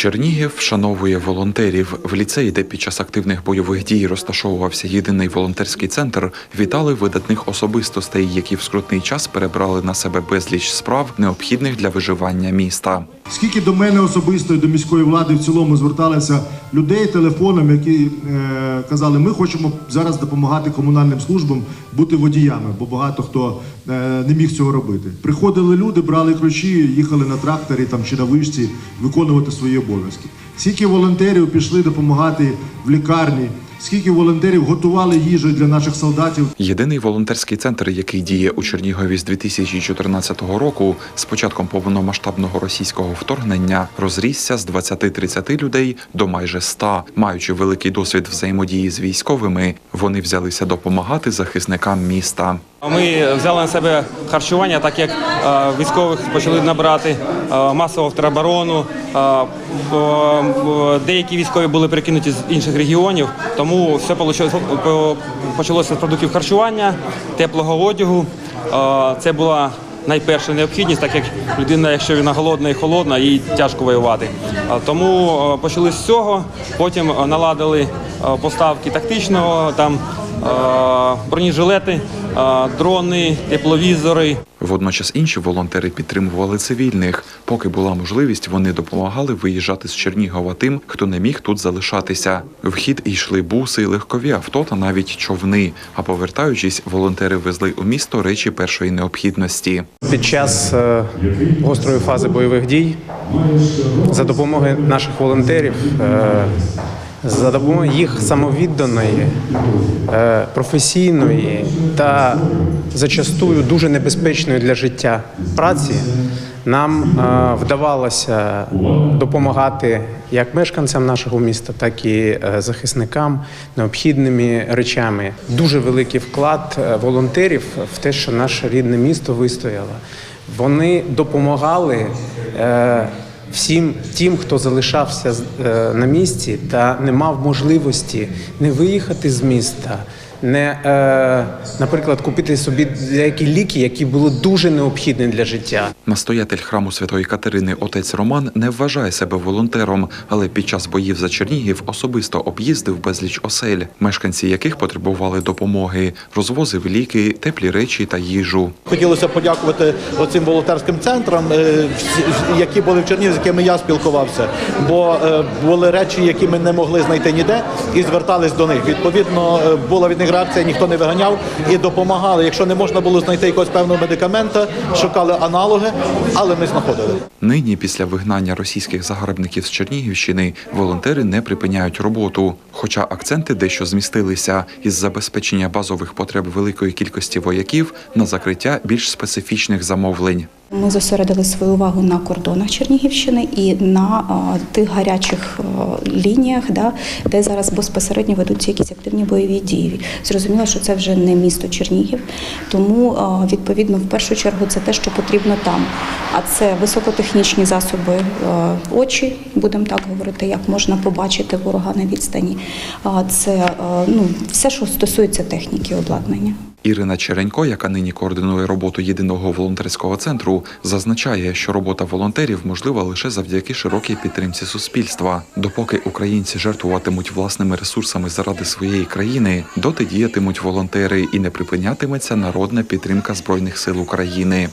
Чернігів вшановує волонтерів. В ліцеї, де під час активних бойових дій розташовувався єдиний волонтерський центр, вітали видатних особистостей, які в скрутний час перебрали на себе безліч справ, необхідних для виживання міста. Скільки до мене особисто і до міської влади в цілому зверталися людей телефоном, які е, казали, ми хочемо зараз допомагати комунальним службам бути водіями, бо багато хто е, не міг цього робити. Приходили люди, брали ключі, їхали на тракторі там чи на вишці виконувати свої обов'язки. Скільки волонтерів пішли допомагати в лікарні, скільки волонтерів готували їжу для наших солдатів. Єдиний волонтерський центр, який діє у Чернігові з 2014 року, з початком повномасштабного російського вторгнення, розрісся з 20-30 людей до майже 100. Маючи великий досвід взаємодії з військовими, вони взялися допомагати захисникам міста. Ми взяли на себе харчування, так як е, військових почали набирати е, масово тероборону. Е, деякі військові були перекинуті з інших регіонів, тому все почалося з продуктів харчування, теплого одягу. Е, Це була найперша необхідність, так як людина, якщо вона голодна і холодна, їй тяжко воювати. Тому почали з цього, потім наладили поставки тактичного там. Бронежилети, дрони, тепловізори. Водночас інші волонтери підтримували цивільних. Поки була можливість, вони допомагали виїжджати з Чернігова тим, хто не міг тут залишатися. В хід йшли буси, легкові авто та навіть човни. А повертаючись, волонтери везли у місто речі першої необхідності. Під час е, гострої фази бойових дій за допомогою наших волонтерів, е, за допомогою їх самовідданої, е, професійної та зачастую дуже небезпечної для життя праці, нам е, вдавалося допомагати як мешканцям нашого міста, так і е, захисникам необхідними речами. Дуже великий вклад волонтерів в те, що наше рідне місто вистояло. Вони допомагали всім тим, хто залишався е, на місці та не мав можливості не виїхати з міста. Не, е, наприклад, купити собі деякі ліки, які були дуже необхідні для життя. Настоятель храму Святої Катерини отець Роман не вважає себе волонтером, але під час боїв за Чернігів особисто об'їздив безліч осель, мешканці яких потребували допомоги, розвозив ліки, теплі речі та їжу. Хотілося подякувати оцим волонтерським центрам, е, які були в Чернігові, з якими я спілкувався. Бо е, були речі, які ми не могли знайти ніде, і звертались до них. Відповідно, була від них реакція, ніхто не виганяв і допомагали. Якщо не можна було знайти якогось певного медикамента, шукали аналоги, але ми знаходили. Нині, після вигнання російських загарбників з Чернігівщини, волонтери не припиняють роботу. Хоча акценти дещо змістилися із забезпечення базових потреб великої кількості вояків на закриття більш специфічних замовлень. Ми зосередили свою увагу на кордонах Чернігівщини і на тих гарячих лініях, де зараз безпосередньо ведуться якісь активні бойові дії. Зрозуміло, що це вже не місто Чернігів, тому відповідно в першу чергу це те, що потрібно там. А це високотехнічні засоби очі, будемо так говорити, як можна побачити ворога на відстані. Це ну, все, що стосується техніки обладнання. Ірина Черенько, яка нині координує роботу єдиного волонтерського центру, зазначає, що робота волонтерів можлива лише завдяки широкій підтримці суспільства. Допоки українці жертвуватимуть власними ресурсами заради своєї країни, доти діятимуть волонтери і не припинятиметься народна підтримка збройних сил України.